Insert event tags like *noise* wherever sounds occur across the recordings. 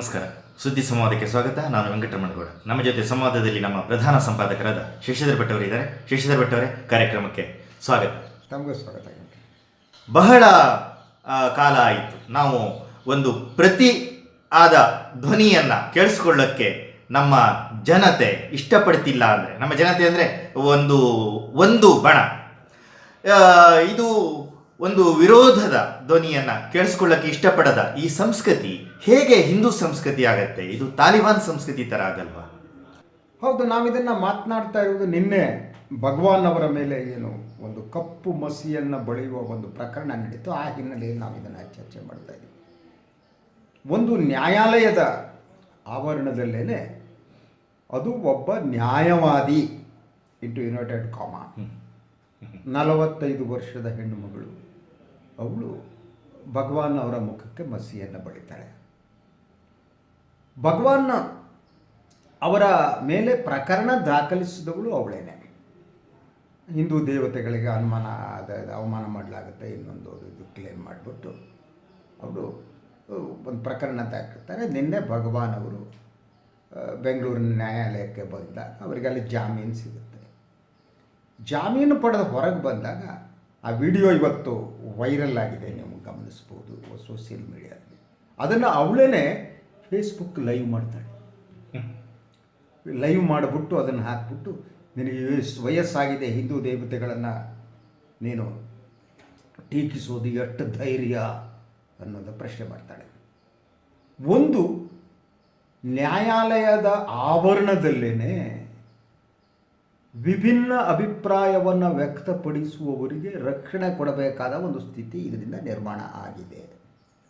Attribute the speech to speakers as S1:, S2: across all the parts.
S1: ನಮಸ್ಕಾರ. ಸುದ್ದಿ ಸಂವಾದಕ್ಕೆ ಸ್ವಾಗತ. ನಾನು ವೆಂಕಟರಮಣಗೌಡ ನಮ್ಮ ಜೊತೆ ಸಂವಾದದಲ್ಲಿ ನಮ್ಮ ಪ್ರಧಾನ ಸಂಪಾದಕರಾದ ಶಶಿಧರ್ ಭಟ್ ಅವರಿದ್ದಾರೆ ಶಶಿಧರ್ ಭಟ್ ಅವರೇ ಕಾರ್ಯಕ್ರಮಕ್ಕೆ ಸ್ವಾಗತ.
S2: ತಮಗೂ ಸ್ವಾಗತ.
S1: ಬಹಳ ಕಾಲ ಆಯಿತು. ನಾವು ಒಂದು ಪ್ರತಿ ಆದ ಧ್ವನಿಯನ್ನ ಕೇಳಿಸ್ಕೊಳ್ಳೋಕ್ಕೆ ನಮ್ಮ ಜನತೆ ಇಷ್ಟಪಡ್ತಿಲ್ಲ ಅಂದರೆ ನಮ್ಮ ಜನತೆ ಅಂದರೆ ಒಂದು ಒಂದು ಬಣ. ಇದು ಒಂದು ವಿರೋಧದ ಧ್ವನಿಯನ್ನು ಕೇಳಿಸ್ಕೊಳ್ಳಕ್ಕೆ ಇಷ್ಟಪಡದ ಈ ಸಂಸ್ಕೃತಿ ಹೇಗೆ ಹಿಂದೂ ಸಂಸ್ಕೃತಿ ಆಗತ್ತೆ? ಇದು ತಾಲಿಬಾನ್ ಸಂಸ್ಕೃತಿ ತರ ಆಗಲ್ವಾ?
S2: ಹೌದು ನಾವಿದನ್ನು ಮಾತನಾಡ್ತಾ ಇರುವುದು ನಿನ್ನೆ ಭಗವಾನ್ ಅವರ ಮೇಲೆ ಏನು ಒಂದು ಕಪ್ಪು ಮಸಿಯನ್ನು ಬಳಿಯುವ ಒಂದು ಪ್ರಕರಣ ನಡೀತು. ಆ ಹಿನ್ನೆಲೆಯಲ್ಲಿ ನಾವು ಇದನ್ನು ಚರ್ಚೆ ಮಾಡ್ತಾ ಇದ್ದೀವಿ ಒಂದು ನ್ಯಾಯಾಲಯದ ಆವರಣದಲ್ಲೇ ಅದು ಒಬ್ಬ ನ್ಯಾಯವಾದಿ ಇಂಟು ಯುನೈಟೆಡ್ ಕಾಮ ನಲವತ್ತೈದು ವರ್ಷದ ಹೆಣ್ಣು ಮಗಳು. ಅವಳು ಭಗವಾನ್ ಅವರ ಮುಖಕ್ಕೆ ಮಸಿಯನ್ನು ಬಳಿತಾಳೆ. ಭಗವಾನ್ ಅವರ ಮೇಲೆ ಪ್ರಕರಣ ದಾಖಲಿಸಿದವಳು ಅವಳೇನೆ. ಹಿಂದೂ ದೇವತೆಗಳಿಗೆ ಅನುಮಾನ ಅವಮಾನ ಮಾಡಲಾಗುತ್ತೆ, ಇನ್ನೊಂದು ಇದು ಕ್ಲೇಮ್ ಮಾಡಿಬಿಟ್ಟು ಅವರು ಒಂದು ಪ್ರಕರಣ ದಾಖಲಿಸ್ತಾರೆ. ನಿನ್ನೆ ಭಗವಾನ್ ಅವರು ಬೆಂಗಳೂರಿನ ನ್ಯಾಯಾಲಯಕ್ಕೆ ಬಂದ ಅವರಿಗೆ ಅಲ್ಲಿ ಜಾಮೀನು ಸಿಗುತ್ತೆ. ಜಾಮೀನು ಪಡೆದು ಹೊರಗೆ ಬಂದಾಗ ಆ ವಿಡಿಯೋ ಇವತ್ತು ವೈರಲ್ ಆಗಿದೆ, ನೀವು ಗಮನಿಸ್ಬೋದು ಸೋಷಿಯಲ್ ಮೀಡಿಯಾದಲ್ಲಿ. ಅದನ್ನು ಅವಳೇ ಫೇಸ್ಬುಕ್ ಲೈವ್ ಮಾಡ್ತಾಳೆ. ಲೈವ್ ಮಾಡಿಬಿಟ್ಟು ಅದನ್ನು ಹಾಕ್ಬಿಟ್ಟು, ನಿನಗೆ ವಯಸ್ಸಾಗಿದೆ, ಹಿಂದೂ ದೇವತೆಗಳನ್ನು ನೀನು ಟೀಕಿಸೋದು ಎಷ್ಟು ಧೈರ್ಯ ಅನ್ನೋದು ಪ್ರಶ್ನೆ ಮಾಡ್ತಾಳೆ. ಒಂದು ನ್ಯಾಯಾಲಯದ ಆವರಣದಲ್ಲೇ ವಿಭಿನ್ನ ಅಭಿಪ್ರಾಯವನ್ನು ವ್ಯಕ್ತಪಡಿಸುವವರಿಗೆ ರಕ್ಷಣೆ ಕೊಡಬೇಕಾದ ಒಂದು ಸ್ಥಿತಿ ಇದರಿಂದ ನಿರ್ಮಾಣ ಆಗಿದೆ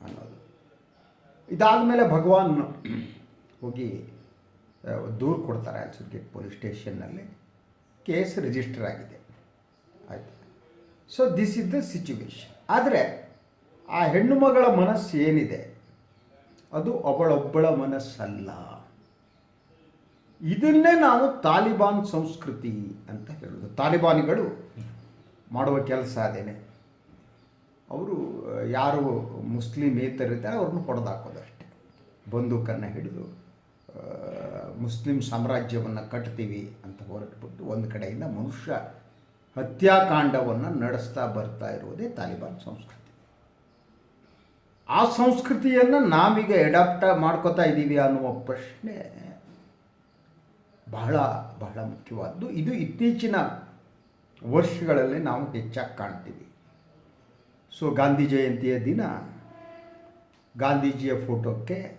S2: ಅನ್ನೋದು. ಇದಾದ ಮೇಲೆ ಭಗವಾನ್ ಹೋಗಿ ದೂರು ಕೊಡ್ತಾರೆ ಅಲ್ಸುರ್ಗೇಟ್ ಪೊಲೀಸ್ ಸ್ಟೇಷನ್ನಲ್ಲಿ. ಕೇಸ್ ರಿಜಿಸ್ಟರ್ ಆಗಿದೆ. ಆಯಿತು. So this is the situation ಆದರೆ, ಆ ಹೆಣ್ಣು ಮಗಳ ಮನಸ್ಸು ಏನಿದೆ ಅದು ಅವಳೊಬ್ಬಳ ಮನಸ್ಸಲ್ಲ. ಇದನ್ನೇ ನಾವು ತಾಲಿಬಾನ್ ಸಂಸ್ಕೃತಿ ಅಂತ ಹೇಳೋದು. ತಾಲಿಬಾನಿಗಳು ಮಾಡುವ ಕೆಲಸ ಅದೇನೆ. ಅವರು, ಯಾರು ಮುಸ್ಲಿಮೇತರಿದ್ದಾರೆ ಅವ್ರನ್ನ ಹೊಡೆದಾಕೋದಷ್ಟೆ. ಬಂದೂಕನ್ನು ಹಿಡಿದು ಮುಸ್ಲಿಂ ಸಾಮ್ರಾಜ್ಯವನ್ನು ಕಟ್ತೀವಿ ಅಂತ ಹೊರಟುಬಿಟ್ಟು ಒಂದು ಕಡೆಯಿಂದ ಮನುಷ್ಯ ಹತ್ಯಾಕಾಂಡವನ್ನು ನಡೆಸ್ತಾ ಬರ್ತಾ ಇರುವುದೇ ತಾಲಿಬಾನ್ ಸಂಸ್ಕೃತಿ. ಆ ಸಂಸ್ಕೃತಿಯನ್ನು ನಾವೀಗ ಎಡಾಪ್ಟ ಮಾಡ್ಕೋತಾ ಇದ್ದೀವಿ ಅನ್ನುವ ಪ್ರಶ್ನೆ ಬಹಳ ಬಹಳ ಮುಖ್ಯವಾದ್ದು. ಇದು ಇತ್ತೀಚಿನ ವರ್ಷಗಳಲ್ಲಿ ನಾವು ಹೆಚ್ಚಾಗಿ ಕಾಣ್ತೀವಿ. ಸೊ ಗಾಂಧಿ ಜಯಂತಿಯ ದಿನ ಗಾಂಧೀಜಿಯ ಫೋಟೋಕ್ಕೆ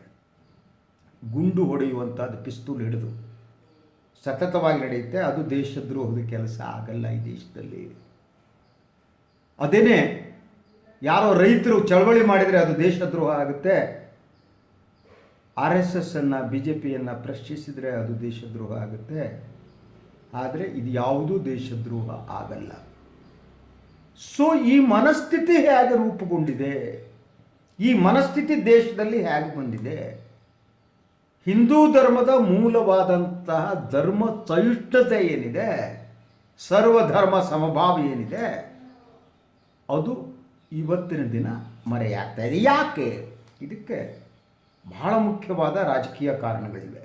S2: ಗುಂಡು ಹೊಡೆಯುವಂಥದ್ದು ಪಿಸ್ತೂಲ್ ಹಿಡಿದು ಸತತವಾಗಿ ನಡೆಯುತ್ತೆ. ಅದು ದೇಶದ್ರೋಹದ ಕೆಲಸ ಆಗಲ್ಲ ಈ ದೇಶದಲ್ಲಿ. ಅದೇನೇ ಯಾರೋ ರೈತರು ಚಳವಳಿ ಮಾಡಿದರೆ ಅದು ದೇಶದ್ರೋಹ ಆಗುತ್ತೆ. ಆರ್ ಎಸ್ ಅನ್ನು, ಬಿ ಜೆ ಪಿಯನ್ನು ಪ್ರಶ್ನಿಸಿದರೆ ಅದು ದೇಶದ್ರೋಹ ಆಗುತ್ತೆ. ಆದರೆ ಇದು ಯಾವುದೂ ದೇಶದ್ರೋಹ ಆಗಲ್ಲ. ಸೊ ಈ ಮನಸ್ಥಿತಿ ಹೇಗೆ ರೂಪುಗೊಂಡಿದೆ? ಈ ಮನಸ್ಥಿತಿ ದೇಶದಲ್ಲಿ ಹೇಗೆ ಬಂದಿದೆ? ಹಿಂದೂ ಧರ್ಮದ ಮೂಲವಾದಂತಹ ಧರ್ಮ ಸಹಿಷ್ಣುತೆ ಏನಿದೆ? ಸರ್ವಧರ್ಮ ಸಮಭಾವ ಏನಿದೆ? ಅದು ಇವತ್ತಿನ ದಿನ ಮರೆಯಾಗ್ತಾ ಇದೆ. ಯಾಕೆ? ಇದಕ್ಕೆ ಬಹಳ ಮುಖ್ಯವಾದ ರಾಜಕೀಯ ಕಾರಣಗಳಿವೆ.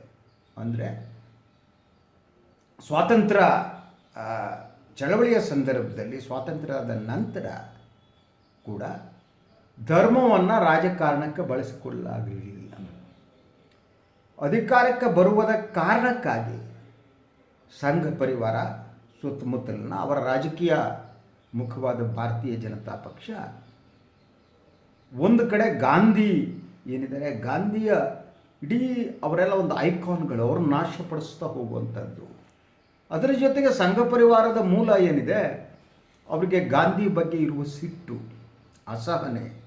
S2: ಅಂದರೆ ಸ್ವಾತಂತ್ರ್ಯ ಚಳವಳಿಯ ಸಂದರ್ಭದಲ್ಲಿ ಸ್ವಾತಂತ್ರ್ಯದ ನಂತರ ಕೂಡ ಧರ್ಮವನ್ನು ರಾಜಕಾರಣಕ್ಕೆ ಬಳಸಿಕೊಳ್ಳಲಾಗಲಿಲ್ಲ ಅಧಿಕಾರಕ್ಕೆ ಬರುವುದ ಕಾರಣಕ್ಕಾಗಿ ಸಂಘ ಪರಿವಾರ ಸುತ್ತಮುತ್ತಲಿನ ಅವರ ರಾಜಕೀಯ ಮುಖವಾದ ಭಾರತೀಯ ಜನತಾ ಪಕ್ಷ ಒಂದು ಕಡೆ ಗಾಂಧಿ ಏನಿದ್ದಾರೆ? ಗಾಂಧಿಯ ಇಡೀ ಅವರೆಲ್ಲ ಒಂದು ಐಕಾನ್ಗಳು ಅವ್ರನ್ನ ನಾಶಪಡಿಸ್ತಾ ಹೋಗುವಂಥದ್ದು. ಅದರ ಜೊತೆಗೆ ಸಂಘ ಪರಿವಾರದ ಮೂಲ ಏನಿದೆ? ಅವರಿಗೆ ಗಾಂಧಿ ಬಗ್ಗೆ ಇರುವ ಸಿಟ್ಟು, ಅಸಹನೆ.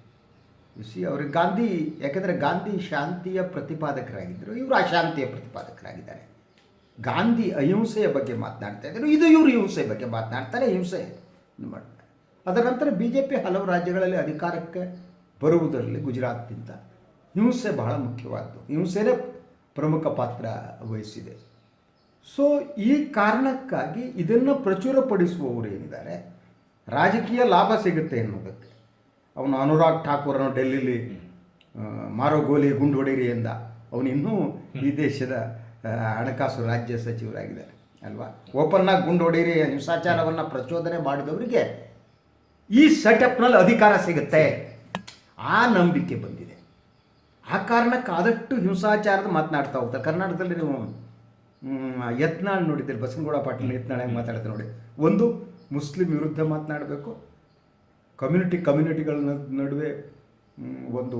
S2: ಸಿ ಅವ್ರಿಗೆ ಗಾಂಧಿ, ಯಾಕೆಂದರೆ ಗಾಂಧಿ ಶಾಂತಿಯ ಪ್ರತಿಪಾದಕರಾಗಿದ್ದರು. ಇವರು ಅಶಾಂತಿಯ ಪ್ರತಿಪಾದಕರಾಗಿದ್ದಾರೆ. ಗಾಂಧಿ ಅಹಿಂಸೆಯ ಬಗ್ಗೆ ಮಾತನಾಡ್ತಾ ಇದ್ದರು. ಇದು ಇವರು ಹಿಂಸೆ ಬಗ್ಗೆ ಮಾತನಾಡ್ತಾರೆ. ಹಿಂಸೆ ಮಾಡ್ತಾರೆ. ಅದರ ನಂತರ ಬಿ ಜೆ ಪಿ ಹಲವು ರಾಜ್ಯಗಳಲ್ಲಿ ಅಧಿಕಾರಕ್ಕೆ ಬರುವುದರಲ್ಲಿ ಗುಜರಾತ್ನಿಂದ ಹಿಂಸೆ ಬಹಳ ಮುಖ್ಯವಾದ್ದು. ಹಿಂಸೆನೇ ಪ್ರಮುಖ ಪಾತ್ರ ವಹಿಸಿದೆ. ಸೊ ಈ ಕಾರಣಕ್ಕಾಗಿ ಇದನ್ನು ಪ್ರಚುರಪಡಿಸುವವರು ಏನಿದ್ದಾರೆ? ರಾಜಕೀಯ ಲಾಭ ಸಿಗುತ್ತೆ ಅನ್ನೋದಕ್ಕೆ ಅವನು ಅನುರಾಗ್ ಠಾಕೂರನ್ನು ಡೆಲ್ಲಿಲಿ ಆ, ಮಾರೋ ಗೋಲಿ ಗುಂಡು ಹೊಡೀರಿ ಎಂದ. ಅವನು ಈ ದೇಶದ ಹಣಕಾಸು ರಾಜ್ಯ ಸಚಿವರಾಗಿದ್ದಾರೆ ಅಲ್ವಾ? ಓಪನ್ ಆಗಿ ಗುಂಡು ಹಿಂಸಾಚಾರವನ್ನು ಪ್ರಚೋದನೆ ಮಾಡಿದವರಿಗೆ ಈ ಸೆಟಪ್ನಲ್ಲಿ ಅಧಿಕಾರ ಸಿಗುತ್ತೆ. ಆ ನಂಬಿಕೆ ಬಂದಿದೆ. ಆ ಕಾರಣಕ್ಕೆ ಆದಷ್ಟು ಹಿಂಸಾಚಾರದ ಮಾತನಾಡ್ತಾ ಹೋಗ್ತಾರೆ. ಕರ್ನಾಟಕದಲ್ಲಿ ನೀವು ಯತ್ನಾಳ್ ನೋಡಿದ್ದೀರಿ, ಬಸನಗೌಡ ಪಾಟೀಲ್ ಯತ್ನಾಳ್ ಹೆಂಗೆ ಮಾತಾಡ್ತಾರೆ ನೋಡಿ. ಒಂದು, ಮುಸ್ಲಿಂ ವಿರುದ್ಧ ಮಾತನಾಡಬೇಕು. ಕಮ್ಯುನಿಟಿ, ಕಮ್ಯುನಿಟಿಗಳ ನಡುವೆ ಒಂದು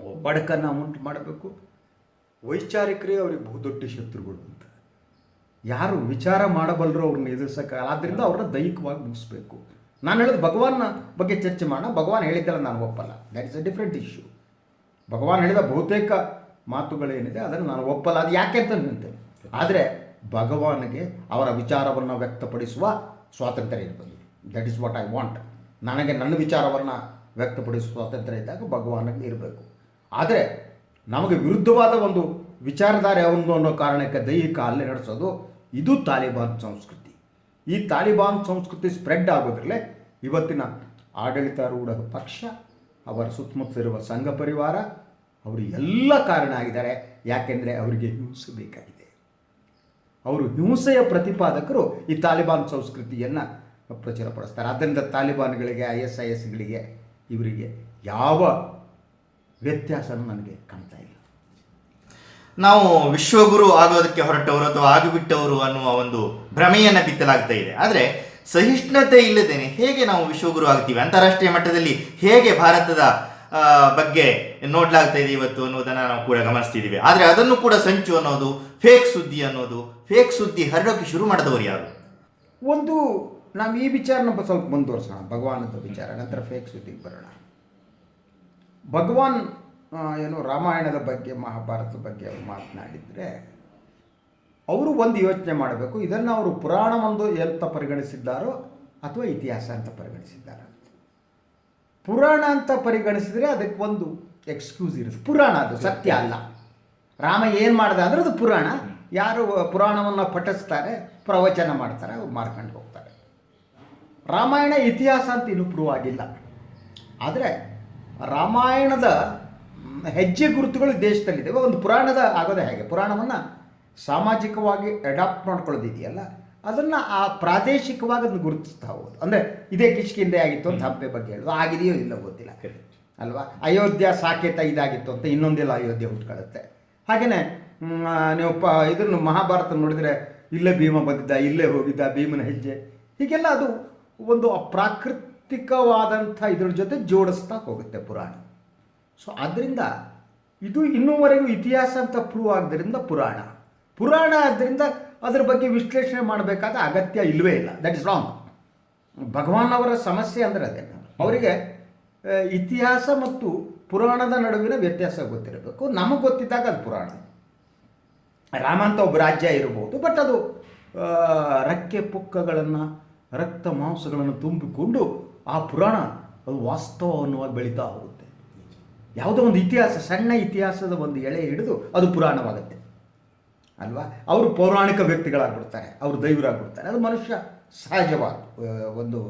S2: ಒಬ್ಬಡಕನ್ನು ಉಂಟು ಮಾಡಬೇಕು. ವೈಚಾರಿಕರೇ ಅವ್ರಿಗೆ ಬಹುದೊಡ್ಡ ಶತ್ರುಗಳು ಅಂತ. ಯಾರು ವಿಚಾರ ಮಾಡಬಲ್ಲರು ಅವ್ರನ್ನ ಎದುರಿಸಕ್ಕೆ ಆದ್ದರಿಂದ ಅವ್ರನ್ನ ದೈಹಿಕವಾಗಿ ಮುಗಿಸ್ಬೇಕು. ನಾನು ಹೇಳೋದು ಭಗವಾನ್ನ ಬಗ್ಗೆ ಚರ್ಚೆ ಮಾಡೋಣ. ಭಗವಾನ್ ಹೇಳಿದ್ದಲ್ಲ ನಾನು ಒಪ್ಪಲ್ಲ. That is a different issue Bhagavan ಹೇಳಿದ ಬಹುತೇಕ ಮಾತುಗಳೇನಿದೆ, ಅದನ್ನು ನಾನು ಒಪ್ಪಲ್ಲ. ಅದು ಯಾಕೆ ಅಂತ ನಿಂತೆ? ಆದರೆ ಭಗವಾನಿಗೆ ಅವರ ವಿಚಾರವನ್ನು ವ್ಯಕ್ತಪಡಿಸುವ ಸ್ವಾತಂತ್ರ್ಯ ಇರಬೇಕು that is what I want ನನಗೆ ನನ್ನ ವಿಚಾರವನ್ನು ವ್ಯಕ್ತಪಡಿಸುವ ಸ್ವಾತಂತ್ರ್ಯ ಇದ್ದಾಗ ಭಗವಾನಿಗೆ ಇರಬೇಕು. ಆದರೆ ನಮಗೆ ವಿರುದ್ಧವಾದ ಒಂದು ವಿಚಾರಧಾರೆ ಅವನು ಅನ್ನೋ ಕಾರಣಕ್ಕೆ ದೈಹಿಕ ಹಲ್ಲೆ ನಡೆಸೋದು ಇದು ತಾಲಿಬಾನ್ ಸಂಸ್ಕೃತಿ. ಈ ತಾಲಿಬಾನ್ ಸಂಸ್ಕೃತಿ ಸ್ಪ್ರೆಡ್ ಆಗೋದ್ರಲ್ಲೇ ಇವತ್ತಿನ ಆಡಳಿತಾರೂಢ ಪಕ್ಷ ಅವರ ಸುತ್ತಮುತ್ತಲಿರುವ ಸಂಘ ಪರಿವಾರ, ಅವರು ಎಲ್ಲ ಕಾರಣ ಆಗಿದ್ದಾರೆ. ಯಾಕೆಂದರೆ ಅವರಿಗೆ ಹಿಂಸೆ ಬೇಕಾಗಿದೆ. ಅವರು ಹಿಂಸೆಯ ಪ್ರತಿಪಾದಕರು ಈ ತಾಲಿಬಾನ್ ಸಂಸ್ಕೃತಿಯನ್ನು ಪ್ರಚುರಪಡಿಸ್ತಾರೆ ಆದ್ದರಿಂದ ತಾಲಿಬಾನ್ಗಳಿಗೆ, ಐ ಎಸ್ ಐ ಎಸ್ಗಳಿಗೆ ಇವರಿಗೆ ಯಾವ ವ್ಯತ್ಯಾಸನೂ ನನಗೆ ಕಾಣ್ತಾ ಇಲ್ಲ.
S1: ನಾವು ವಿಶ್ವಗುರು ಆಗೋದಕ್ಕೆ ಹೊರಟವರು ಅಥವಾ ಆಗಿಬಿಟ್ಟವರು ಅನ್ನುವ ಒಂದು ಭ್ರಮೆಯನ್ನು ಬಿತ್ತಲಾಗ್ತಾ ಇದೆ. ಆದರೆ ಸಹಿಷ್ಣುತೆ ಇಲ್ಲದೇನೆ ಹೇಗೆ ನಾವು ವಿಶ್ವಗುರು ಆಗ್ತೀವಿ? ಅಂತಾರಾಷ್ಟ್ರೀಯ ಮಟ್ಟದಲ್ಲಿ ಹೇಗೆ ಭಾರತದ ಬಗ್ಗೆ ನೋಡ್ಲಾಗ್ತಾ ಇದೆ ಇವತ್ತು ಅನ್ನೋದನ್ನ ನಾವು ಕೂಡ ಗಮನಿಸ್ತಿದ್ದೀವಿ. ಆದರೆ ಅದನ್ನು ಕೂಡ ಸಂಚು ಅನ್ನೋದು ಫೇಕ್ ಸುದ್ದಿ ಅನ್ನೋದು ಫೇಕ್ ಸುದ್ದಿ ಹರಡೋಕೆ ಶುರು ಮಾಡಿದವರು ಯಾರು?
S2: ಒಂದು, ನಾವು ಈ ವಿಚಾರನ ಸ್ವಲ್ಪ ಮುಂದುವರ್ಸೋಣ. ಭಗವಾನದ ವಿಚಾರ, ನಂತರ ಫೇಕ್ ಸುದ್ದಿಗೆ ಬರೋಣ. ಭಗವಾನ್ ಏನು ರಾಮಾಯಣದ ಬಗ್ಗೆ, ಮಹಾಭಾರತದ ಬಗ್ಗೆ ಅವರು ಮಾತನಾಡಿದರೆ ಅವರು ಒಂದು ಯೋಚನೆ ಮಾಡಬೇಕು, ಇದನ್ನು ಅವರು ಪುರಾಣವೊಂದು ಎಂತ ಪರಿಗಣಿಸಿದ್ದಾರೋ ಅಥವಾ ಇತಿಹಾಸ ಅಂತ ಪರಿಗಣಿಸಿದ್ದಾರೋ. ಪುರಾಣ ಅಂತ ಪರಿಗಣಿಸಿದರೆ ಅದಕ್ಕೆ ಒಂದು ಎಕ್ಸ್ಕ್ಯೂಸ್ ಇರುತ್ತೆ. ಪುರಾಣ ಅದು ಸತ್ಯ ಅಲ್ಲ. ರಾಮ ಏನು ಮಾಡಿದೆ ಅಂದರೆ ಅದು ಪುರಾಣ. ಯಾರು ಪುರಾಣವನ್ನು ಪಠಿಸ್ತಾರೆ, ಪ್ರವಚನ ಮಾಡ್ತಾರೆ ಅವ್ರು ಮಾರ್ಕೊಂಡು ಹೋಗ್ತಾರೆ. ರಾಮಾಯಣ ಇತಿಹಾಸ ಅಂತ ಇನ್ನೂ ಪ್ರೂವ್ ಆಗಿಲ್ಲ. ಆದರೆ ರಾಮಾಯಣದ ಹೆಜ್ಜೆ ಗುರುತುಗಳು ದೇಶದಲ್ಲಿದೆ. ಒಂದು ಪುರಾಣದ ಆಗೋದೇ ಹೇಗೆ? ಪುರಾಣವನ್ನು ಸಾಮಾಜಿಕವಾಗಿ ಅಡಾಪ್ಟ್ ಮಾಡ್ಕೊಳ್ಳೋದಿದೆಯಲ್ಲ ಅದನ್ನು ಆ ಪ್ರಾದೇಶಿಕವಾಗಿ ಅದನ್ನು ಗುರುತಿಸ್ತಾ ಹೋಗೋದು. ಅಂದರೆ ಇದೇ ಕಿಷ್ಕಿಂದೆ ಆಗಿತ್ತು ಅಂತ ಹಬ್ಬೆ ಬಗ್ಗೆ ಹೇಳೋದು. ಆಗಿದೆಯೋ ಇಲ್ಲ ಗೊತ್ತಿಲ್ಲ. ಅಲ್ವಾ? ಅಯೋಧ್ಯ ಸಾಕೇತ ಇದಾಗಿತ್ತು ಅಂತ ಇನ್ನೊಂದೆಲ್ಲ ಅಯೋಧ್ಯೆ ಹುಟ್ಕೊಳ್ಳುತ್ತೆ ಹಾಗೆಯೇ ನೀವು ಪ ಇದನ್ನು ಮಹಾಭಾರತ ನೋಡಿದರೆ ಇಲ್ಲೇ ಭೀಮ ಬಂದಿದ್ದ ಇಲ್ಲೇ ಹೋಗಿದ್ದ ಭೀಮನ ಹೆಜ್ಜೆ. ಹೀಗೆಲ್ಲ ಅದು ಒಂದು ಅಪ್ರಾಕೃತಿಕವಾದಂಥ ಇದ್ರ ಜೊತೆ ಜೋಡಿಸ್ತಾ ಹೋಗುತ್ತೆ ಪುರಾಣ. ಸೊ ಆದ್ದರಿಂದ ಇದು ಇನ್ನೂವರೆಗೂ ಇತಿಹಾಸ ಅಂತ ಪ್ರೂವ್ ಆದ್ದರಿಂದ ಪುರಾಣ. ಪುರಾಣ ಆದ್ದರಿಂದ ಅದ್ರ ಬಗ್ಗೆ ವಿಶ್ಲೇಷಣೆ ಮಾಡಬೇಕಾದ ಅಗತ್ಯ ಇಲ್ಲವೇ ಇಲ್ಲ. ದಟ್ ಇಸ್ ರಾಂಗ್ ಭಗವಾನ್ ಅವರ ಸಮಸ್ಯೆ ಅಂದರೆ ಅದೇ. ಅವರಿಗೆ ಇತಿಹಾಸ ಮತ್ತು ಪುರಾಣದ ನಡುವಿನ ವ್ಯತ್ಯಾಸ ಗೊತ್ತಿರಬೇಕು. ನಮಗೆ ಗೊತ್ತಿದ್ದಾಗ ಅದು ಪುರಾಣ. ರಾಮ ಅಂತ ಒಬ್ಬ ರಾಜ್ಯ ಇರಬಹುದು ಬಟ್ ಅದು ರಕ್ಕೆ ಪುಕ್ಕಗಳನ್ನು, ರಕ್ತ ಮಾಂಸಗಳನ್ನು ತುಂಬಿಕೊಂಡು ಆ ಪುರಾಣ ಅದು ವಾಸ್ತವ ಅನ್ನುವಾಗ ಬೆಳೀತಾ ಹೋಗುತ್ತೆ. ಯಾವುದೋ ಒಂದು ಇತಿಹಾಸ, ಸಣ್ಣ ಇತಿಹಾಸದ ಒಂದು ಎಳೆ ಹಿಡಿದು ಅದು ಪುರಾಣವಾಗುತ್ತೆ. ಅಲ್ವಾ? ಅವರು ಪೌರಾಣಿಕ ವ್ಯಕ್ತಿಗಳಾಗ್ಬಿಡ್ತಾರೆ, ಅವರು ದೈವರಾಗ್ಬಿಡ್ತಾರೆ. ಅದು ಮನುಷ್ಯ ಸಹಜವಾದ ಒಂದು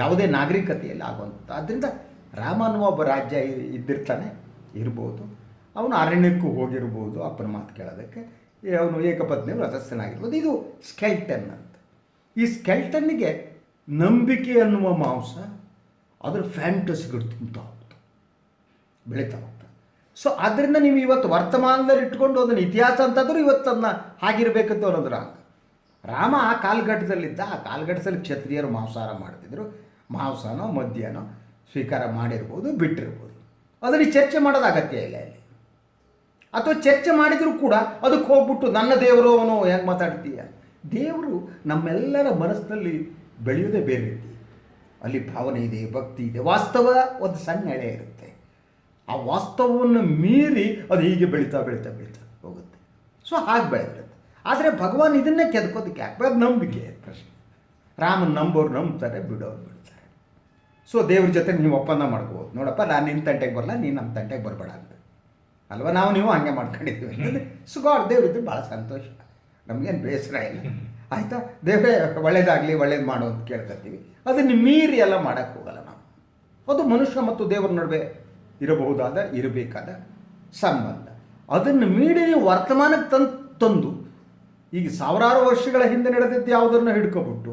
S2: ಯಾವುದೇ ನಾಗರಿಕತೆಯಲ್ಲಿ ಆಗುವಂಥದ್ದು. ಆದ್ದರಿಂದ ರಾಮ ಅನ್ನುವ ಒಬ್ಬ ರಾಜ್ಯ ಇದ್ದಿರ್ತಾನೆ, ಇರ್ಬೋದು. ಅವನು ಅರಣ್ಯಕ್ಕೂ ಹೋಗಿರ್ಬೋದು, ಅಪ್ಪನ ಮಾತು ಕೇಳೋದಕ್ಕೆ. ಅವನು ಏಕಪತ್ನಿ ವ್ರತಸ್ಥನಾಗಿರ್ಬೋದು ಇದು ಸ್ಕೆಲ್ಟನ್ ಅಂತ. ಈ ಸ್ಕೆಲ್ಟನ್ನಿಗೆ ನಂಬಿಕೆ ಅನ್ನುವ ಮಾಂಸ ಅದರ ಫ್ಯಾಂಟಸಿಗಳು ತುಂಬ ಹೋಗ್ತವೆ ಬೆಳೀತಾ ಹೋಗ್ತದೆ ಸೊ ಅದರಿಂದ ನೀವು ಇವತ್ತು ವರ್ತಮಾನದಲ್ಲಿ ಇಟ್ಕೊಂಡು ಅದನ್ನು ಇತಿಹಾಸ ಅಂತಂದ್ರೂ ಇವತ್ತು ಅದನ್ನ ಹಾಗಿರ್ಬೇಕಂತ ಅನ್ನೋದು ರಾಮ ರಾಮ ಆ ಕಾಲಘಟ್ಟದಲ್ಲಿದ್ದ, ಆ ಕಾಲಘಟ್ಟದಲ್ಲಿ ಕ್ಷತ್ರಿಯರು ಮಾಂಸಾಹಾರ ಮಾಡ್ತಿದ್ರು. ಮಾಂಸನೋ, ಮದ್ಯನೋ ಸ್ವೀಕಾರ ಮಾಡಿರ್ಬೋದು, ಬಿಟ್ಟಿರ್ಬೋದು. ಅದರಲ್ಲಿ ಚರ್ಚೆ ಮಾಡೋದು ಅಗತ್ಯ ಇಲ್ಲ ಇಲ್ಲಿ. ಅಥವಾ ಚರ್ಚೆ ಮಾಡಿದರೂ ಕೂಡ ಅದಕ್ಕೆ ಹೋಗ್ಬಿಟ್ಟು ನನ್ನ ದೇವರು ಅವನು ಹೆಂಗೆ ಮಾತಾಡ್ತೀಯ? ದೇವರು ನಮ್ಮೆಲ್ಲರ ಮನಸ್ಸಿನಲ್ಲಿ ಬೆಳೆಯೋದೇ ಬೇರೆ ರೀತಿ. ಅಲ್ಲಿ ಭಾವನೆ ಇದೆ, ಭಕ್ತಿ ಇದೆ. ವಾಸ್ತವ ಒಂದು ಸಣ್ಣ ಎಳೆ ಇರುತ್ತೆ. ಆ ವಾಸ್ತವವನ್ನು ಮೀರಿ ಅದು ಹೀಗೆ ಬೆಳೀತಾ ಬೆಳೀತಾ ಬೆಳೀತಾ ಹೋಗುತ್ತೆ. ಸೊ ಹಾಗೆ ಬೆಳೆದಿರುತ್ತೆ ಆದರೆ ಭಗವಾನ್ ಇದನ್ನೇ ಕೆದ್ಕೋದಕ್ಕೆ ಯಾಕೆ? ಅದು ನಂಬಿಕೆ ಪ್ರಶ್ನೆ. ರಾಮ ನಂಬೋರು ನಂಬ್ತಾರೆ, ಬಿಡೋರು ಬಿಡ್ತಾರೆ. ಸೊ ದೇವ್ರ ಜೊತೆ ನೀವು ಒಪ್ಪಂದ ಮಾಡ್ಕೋಬೋದು. ನೋಡಪ್ಪ, ನಾನು ನಿನ್ನ ತಂಟೆಗೆ ಬರಲ್ಲ ನೀನು ನಮ್ಮ ತಂಟೆಗೆ ಬರಬೇಡ ಅಂತ. ಅಲ್ವಾ? ನಾವು ನೀವು ಹಂಗೆ ಮಾಡ್ಕೊಂಡಿದ್ದೀವಿ ಸೊ, ಗಾಡ್ ಇದ್ರೆ ಭಾಳ ಸಂತೋಷ. ನಮಗೇನು ಬೇಸರ ಇಲ್ಲ. ಆಯಿತಾ? ದೇವರೇ, ಒಳ್ಳೇದಾಗಲಿ, ಒಳ್ಳೇದು ಮಾಡು ಅಂತ ಕೇಳ್ಕೊತೀವಿ ಅದನ್ನು ಮೀರಿ ಎಲ್ಲ ಮಾಡೋಕ್ಕೆ ಹೋಗಲ್ಲ ನಾವು. ಅದು ಮನುಷ್ಯ ಮತ್ತು ದೇವರ ನಡುವೆ ಇರಬಹುದಾದ ಇರಬೇಕಾದ ಸಂಬಂಧ. ಅದನ್ನು ಮೀಡಿ ನೀವು ವರ್ತಮಾನಕ್ಕೆ ತನ್ ತಂದು ಈಗ ಸಾವಿರಾರು ವರ್ಷಗಳ ಹಿಂದೆ ನಡೆದಿದ್ದು ಯಾವುದನ್ನು ಹಿಡ್ಕೊಬಿಟ್ಟು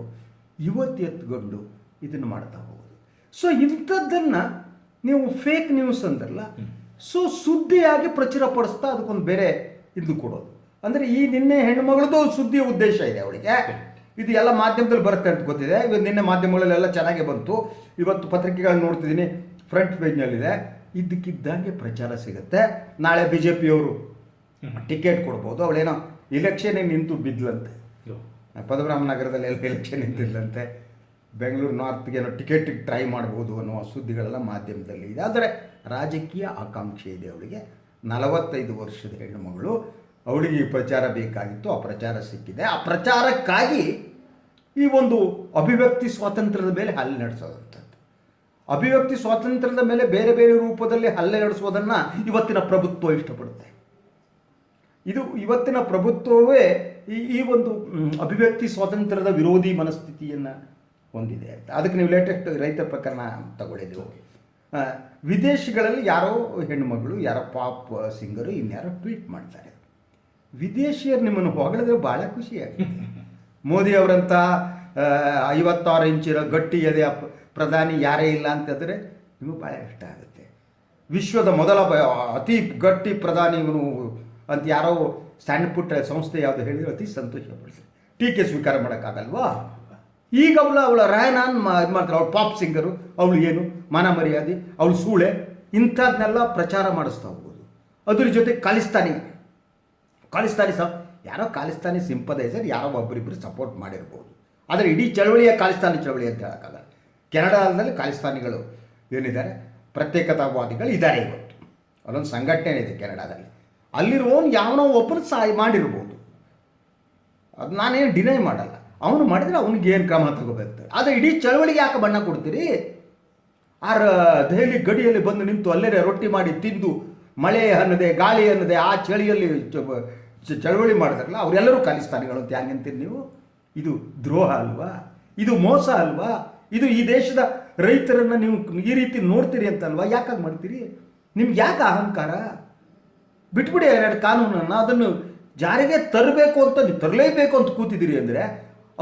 S2: ಇವತ್ತು ಎತ್ಕೊಂಡು ಇದನ್ನು ಮಾಡ್ತಾ ಹೋಗೋದು. ಸೊ ಇಂಥದ್ದನ್ನು ನೀವು ಫೇಕ್ ನ್ಯೂಸ್ ಅಂದ್ರಲ್ಲ ಸೊ ಸುದ್ದಿಯಾಗಿ ಪ್ರಚುರಪಡಿಸ್ತಾ ಅದಕ್ಕೊಂದು ಬೇರೆ ಇದು ಕೊಡೋದು. ಅಂದರೆ ಈ ನಿನ್ನೆ ಹೆಣ್ಮಗಳದ್ದು ಸುದ್ದಿಯ ಉದ್ದೇಶ ಇದೆ ಅವಳಿಗೆ. ಇದು ಎಲ್ಲ ಮಾಧ್ಯಮದಲ್ಲಿ ಬರುತ್ತೆ ಅಂತ ಗೊತ್ತಿದೆ. ಇವತ್ತು ನಿನ್ನೆ ಮಾಧ್ಯಮಗಳಲ್ಲೆಲ್ಲ ಚೆನ್ನಾಗೇ ಬಂತು. ಇವತ್ತು ಪತ್ರಿಕೆಗಳನ್ನ ನೋಡ್ತಿದ್ದೀನಿ ಫ್ರಂಟ್ ಪೇಜ್ನಲ್ಲಿದೆ ಇದ್ದಕ್ಕಿದ್ದಂಗೆ ಪ್ರಚಾರ ಸಿಗುತ್ತೆ. ನಾಳೆ ಬಿ ಜೆ ಪಿಯವರು ಟಿಕೆಟ್ ಕೊಡ್ಬೋದು. ಅವಳೇನೋ ಇಲೆಕ್ಷನ್ ನಿಂತು ಬಿದ್ಲಂತೆ. ಪದಬ್ರಹ್ಮ ನಗರದಲ್ಲಿ ಎಲ್ಲ ಎಲೆಕ್ಷನ್ ನಿಂತಿಲ್ಲಂತೆ ಬೆಂಗಳೂರು ನಾರ್ತ್ಗೆ ಏನೋ ಟಿಕೆಟ್ ಟ್ರೈ ಮಾಡ್ಬೋದು ಅನ್ನೋ ಸುದ್ದಿಗಳೆಲ್ಲ ಮಾಧ್ಯಮದಲ್ಲಿ ಇದೆ. ಆದರೆ ರಾಜಕೀಯ ಆಕಾಂಕ್ಷೆ ಇದೆ ಅವಳಿಗೆ. ನಲವತ್ತೈದು ವರ್ಷದ ಹೆಣ್ಣುಮಗಳು ಅವಳಿಗೆ ಈ ಪ್ರಚಾರ ಬೇಕಾಗಿತ್ತು. ಆ ಪ್ರಚಾರ ಸಿಕ್ಕಿದೆ. ಆ ಪ್ರಚಾರಕ್ಕಾಗಿ ಈ ಒಂದು ಅಭಿವ್ಯಕ್ತಿ ಸ್ವಾತಂತ್ರ್ಯದ ಮೇಲೆ ಹಲ್ಲೆ ನಡೆಸೋದಂಥದ್ದು ಅಭಿವ್ಯಕ್ತಿ ಸ್ವಾತಂತ್ರ್ಯದ ಮೇಲೆ ಬೇರೆ ಬೇರೆ ರೂಪದಲ್ಲಿ ಹಲ್ಲೆ ನಡೆಸುವುದನ್ನು ಇವತ್ತಿನ ಪ್ರಭುತ್ವ ಇಷ್ಟಪಡುತ್ತೆ. ಇದು ಇವತ್ತಿನ ಪ್ರಭುತ್ವವೇ ಈ ಈ ಒಂದು ಅಭಿವ್ಯಕ್ತಿ ಸ್ವಾತಂತ್ರ್ಯದ ವಿರೋಧಿ ಮನಸ್ಥಿತಿಯನ್ನು ಹೊಂದಿದೆ ಅಂತ. ಅದಕ್ಕೆ ನೀವು ಲೇಟೆಸ್ಟ್ ರೈತ ಪ್ರಕರಣ ತಗೊಳ್ಳಿದ್ರು ಆ, ವಿದೇಶಗಳಲ್ಲಿ ಯಾರೋ ಹೆಣ್ಣುಮಗಳು ಯಾರೋ ಪಾಪ್ ಸಿಂಗರು ಇನ್ಯಾರೋ ಟ್ವೀಟ್ ಮಾಡ್ತಾರೆ. ವಿದೇಶಿಯರು ನಿಮ್ಮನ್ನು ಹೊಗಳಿದ್ರೆ ಭಾಳ ಖುಷಿಯಾಗುತ್ತೆ. *laughs* ಮೋದಿ ಅವರಂತ ಐವತ್ತಾರು ಇಂಚಿರೋ ಗಟ್ಟಿ ಎದೆ ಪ್ರಧಾನಿ ಯಾರೇ ಇಲ್ಲ ಅಂತಂದರೆ ನಿಮಗೆ ಭಾಳ ಇಷ್ಟ ಆಗುತ್ತೆ. ವಿಶ್ವದ ಮೊದಲ ಅತಿ ಗಟ್ಟಿ ಪ್ರಧಾನಿ ಇವನು ಅಂತ ಯಾರೋ ಸಣ್ಣ ಪುಟ್ಟ ಸಂಸ್ಥೆ ಯಾವುದು ಹೇಳಿದ್ರೆ ಅತಿ ಸಂತೋಷ ಪಡಿಸಿ ಟೀಕೆ ಸ್ವೀಕಾರ ಮಾಡೋಕ್ಕಾಗಲ್ವಾ? ಈಗ ಅವಳು ಅವಳ ರಾಯನಾನ್ ಮಾ ಇದು ಮಾಡ್ತಾರೆ. ಅವಳು ಪಾಪ್ ಸಿಂಗರು, ಅವಳು ಏನು? ಮಾನ ಮರ್ಯಾದೆ, ಅವಳು ಸೂಳೆ ಇಂಥದ್ದನ್ನೆಲ್ಲ ಪ್ರಚಾರ ಮಾಡಿಸ್ತಾ ಹೋಗ್ಬೋದು ಅದ್ರ ಜೊತೆ ಖಾಲಿಸ್ತಾನಿ. ಖಾಲಿಸ್ತಾನಿ ಸಹ ಯಾರೋ ಖಾಲಿಸ್ತಾನಿ ಸಿಂಪದೈಸರ್, ಯಾರೋ ಒಬ್ಬರಿಬ್ಬರು ಸಪೋರ್ಟ್ ಮಾಡಿರ್ಬೋದು. ಆದರೆ ಇಡೀ ಚಳವಳಿಯ ಖಾಲಿಸ್ತಾನಿ ಚಳವಳಿ ಅಂತ ಹೇಳೋಕ್ಕಾಗಲ್ಲ. ಕೆನಡಾದಲ್ಲಿ ಖಾಲಿಸ್ತಾನಿಗಳು ಏನಿದ್ದಾರೆ? ಪ್ರತ್ಯೇಕತಾವಾದಿಗಳು ಇದ್ದಾರೆ ಇವತ್ತು. ಅದೊಂದು ಸಂಘಟನೆ ಇದೆ ಕೆನಡಾದಲ್ಲಿ. ಅಲ್ಲಿರುವವನು ಯಾವನೋ ಒಬ್ಬರು ಸಹಾಯ ಮಾಡಿರ್ಬೋದು. ಅದು ನಾನೇನು ಡಿನೈ ಮಾಡಲ್ಲ. ಅವನು ಮಾಡಿದರೆ ಅವನಿಗೆ ಏನು ಕ್ರಮ ತಗೋಬೇಕು? ಆದರೆ ಇಡೀ ಚಳವಳಿಗೆ ಯಾಕೆ ಬಣ್ಣ ಕೊಡ್ತೀರಿ? ಆ ರ- ದೆಹಲಿ ಗಡಿಯಲ್ಲಿ ಬಂದು ನಿಂತು ಅಲ್ಲೇ ರೊಟ್ಟಿ ಮಾಡಿ ತಿಂದು ಮಳೆ ಅನ್ನದೆ, ಗಾಳಿ ಅನ್ನದೆ, ಆ ಚಳಿಯಲ್ಲಿ ಚಳವಳಿ ಮಾಡಿದ್ರಲ್ಲ ಅವರೆಲ್ಲರೂ ಖಾಲಿಸ್ತಾನಿಗಳು ಅಂತ ಹೆಂಗಂತೀರಿ ನೀವು? ಇದು ದ್ರೋಹ ಅಲ್ವಾ? ಇದು ಮೋಸ ಅಲ್ವಾ? ಇದು ಈ ದೇಶದ ರೈತರನ್ನು ನೀವು ಈ ರೀತಿ ನೋಡ್ತೀರಿ ಅಂತಲ್ವಾ? ಯಾಕಾಗಿ ಮಾಡ್ತೀರಿ? ನಿಮ್ಗೆ ಯಾಕೆ ಅಹಂಕಾರ? ಬಿಟ್ಬಿಡಿ ಎರಡು ಕಾನೂನನ್ನು, ಅದನ್ನು ಜಾರಿಗೆ ತರಬೇಕು ಅಂತ, ನೀವು ತರಲೇಬೇಕು ಅಂತ ಕೂತಿದ್ದೀರಿ ಅಂದರೆ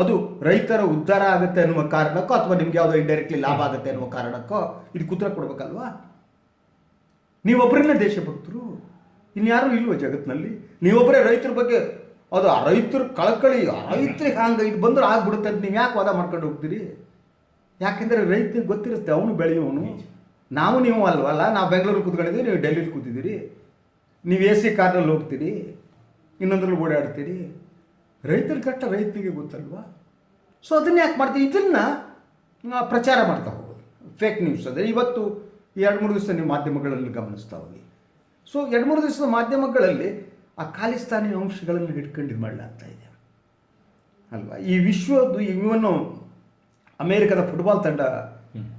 S2: ಅದು ರೈತರ ಉದ್ಧಾರ ಆಗುತ್ತೆ ಅನ್ನುವ ಕಾರಣಕ್ಕೋ, ಅಥವಾ ನಿಮ್ಗೆ ಯಾವುದೋ ಇಂಡೈರೆಕ್ಟ್ಲಿ ಲಾಭ ಆಗುತ್ತೆ ಅನ್ನುವ ಕಾರಣಕ್ಕೋ, ಇದು ಕುತ್ರ ಕೊಡ್ಬೇಕಲ್ವಾ? ನೀವೊಬ್ಬರನ್ನೇ ದೇಶಭಕ್ತರು. ಇನ್ಯಾರೂ ಇಲ್ವೋ ಜಗತ್ತಿನಲ್ಲಿ ನೀವೊಬ್ಬರೇ ರೈತರ ಬಗ್ಗೆ, ಅದು ರೈತರ ಕಳಕಳಿ ರೈತರಿಗೆ ಹಂಗೆ ಇದು ಬಂದ್ರೆ ಆಗ್ಬಿಡುತ್ತೆ ಅಂತ ನೀವು ಯಾಕೆ ವಾದ ಮಾಡ್ಕೊಂಡು ಹೋಗ್ತೀರಿ? ಯಾಕೆಂದರೆ ರೈತ ಗೊತ್ತಿರುತ್ತೆ ಅವನು ಬೆಳೆಯುವನು ನಾವು ನೀವು ಅಲ್ವಲ್ಲ ನಾವು ಬೆಂಗಳೂರು ಕೂತ್ಕೊಂಡಿದ್ದೀವಿ ನೀವು ಡೆಲ್ಲಿಲಿ ಕೂತಿದ್ದೀರಿ. ನೀವು ಎ ಸಿ ಕಾರ್ನಲ್ಲಿ ಹೋಗ್ತೀರಿ ಇನ್ನೊಂದ್ರಲ್ಲಿ ಓಡಾಡ್ತೀರಿ. ರೈತರ ಕಟ್ಟ ರೈತನಿಗೆ ಗೊತ್ತಲ್ವಾ? ಸೊ ಅದನ್ನ ಯಾಕೆ ಮಾಡ್ತೀವಿ ಇದನ್ನು ಪ್ರಚಾರ ಮಾಡ್ತಾ ಹೋಗೋದು. ಫೇಕ್ ನ್ಯೂಸ್ ಅಂದರೆ ಇವತ್ತು ಎರಡು ಮೂರು ದಿವಸ ನೀವು ಮಾಧ್ಯಮಗಳಲ್ಲಿ ಗಮನಿಸ್ತಾ ಹೋಗಿ. ಸೊ ಎರಡು ಮೂರು ದಿವಸದ ಮಾಧ್ಯಮಗಳಲ್ಲಿ ಆ ಖಾಲಿಸ್ತಾನಿ ಅಂಶಗಳನ್ನು ಹಿಡ್ಕೊಂಡು ಇದು ಮಾಡಲಾಗ್ತಾ ಇದೆ. ಅಲ್ವಾ? ಈ ವಿಶ್ವದ್ದು ಇವನ್ನು ಅಮೇರಿಕದ ಫುಟ್ಬಾಲ್ ತಂಡ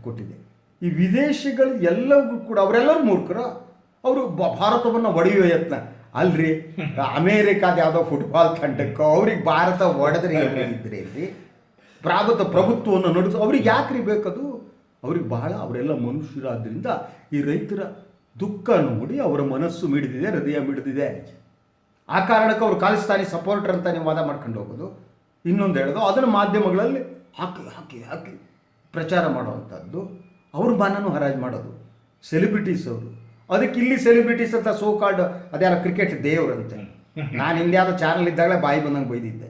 S2: ಕೊಟ್ಟಿದೆ. ಈ ವಿದೇಶಿಗಳು ಎಲ್ಲವೂ ಕೂಡ ಅವರೆಲ್ಲರೂ ಮೂರ್ಖರು ಅವರು ಭಾರತವನ್ನು ಒಡೆಯುವ ಯತ್ನ. ಅಲ್ರಿ ಅಮೇರಿಕಾದ ಯಾವುದೋ ಫುಟ್ಬಾಲ್ ತಂಡಕ್ಕೋ ಅವ್ರಿಗೆ ಭಾರತ ಒಡೆದ್ರೆ ಏನಿದ್ರೆ ಇಲ್ಲಿ? ಪ್ರಾಗತ ಪ್ರಭುತ್ವವನ್ನು ನಡೆಸು ಅವ್ರಿಗೆ ಯಾಕ್ರಿ ಬೇಕದು? ಅವ್ರಿಗೆ ಬಹಳ ಅವರೆಲ್ಲ ಮನುಷ್ಯರಾದ್ರಿಂದ ಈ ರೈತರ ದುಃಖ ನೋಡಿ ಅವರ ಮನಸ್ಸು ಮಿಡಿದಿದೆ ಹೃದಯ ಮಿಡಿದಿದೆ. ಆ ಕಾರಣಕ್ಕೆ ಅವರು ಖಾಲಿಸ್ತಾನಿ ಸಪೋರ್ಟರ್ ಅಂತ ನೀವು ವಾದ ಮಾಡ್ಕೊಂಡು ಹೋಗೋದು. ಇನ್ನೊಂದು ಹೇಳೋದು ಅದನ್ನು ಮಾಧ್ಯಮಗಳಲ್ಲಿ ಹಾಕಿ ಹಾಕಿ ಹಾಕಿ ಪ್ರಚಾರ ಮಾಡುವಂಥದ್ದು ಅವ್ರ ಬಾನೂ ಹರಾಜು ಮಾಡೋದು. ಸೆಲೆಬ್ರಿಟೀಸ್ ಅವರು. ಅದಕ್ಕೆ ಇಲ್ಲಿ ಸೆಲೆಬ್ರಿಟೀಸ್ ಅಂತ ಸೋ ಕಾಲ್ಡ್ ಅದ್ಯಾರ ಕ್ರಿಕೆಟ್ ದೇವ್ರಂತೆ. ನಾನು ಹಿಂದೆ ಯಾವುದೋ ಚಾನಲ್ ಇದ್ದಾಗಲೇ ಬಾಯಿ ಬಂದಂಗೆ ಬೈದಿದ್ದೆ.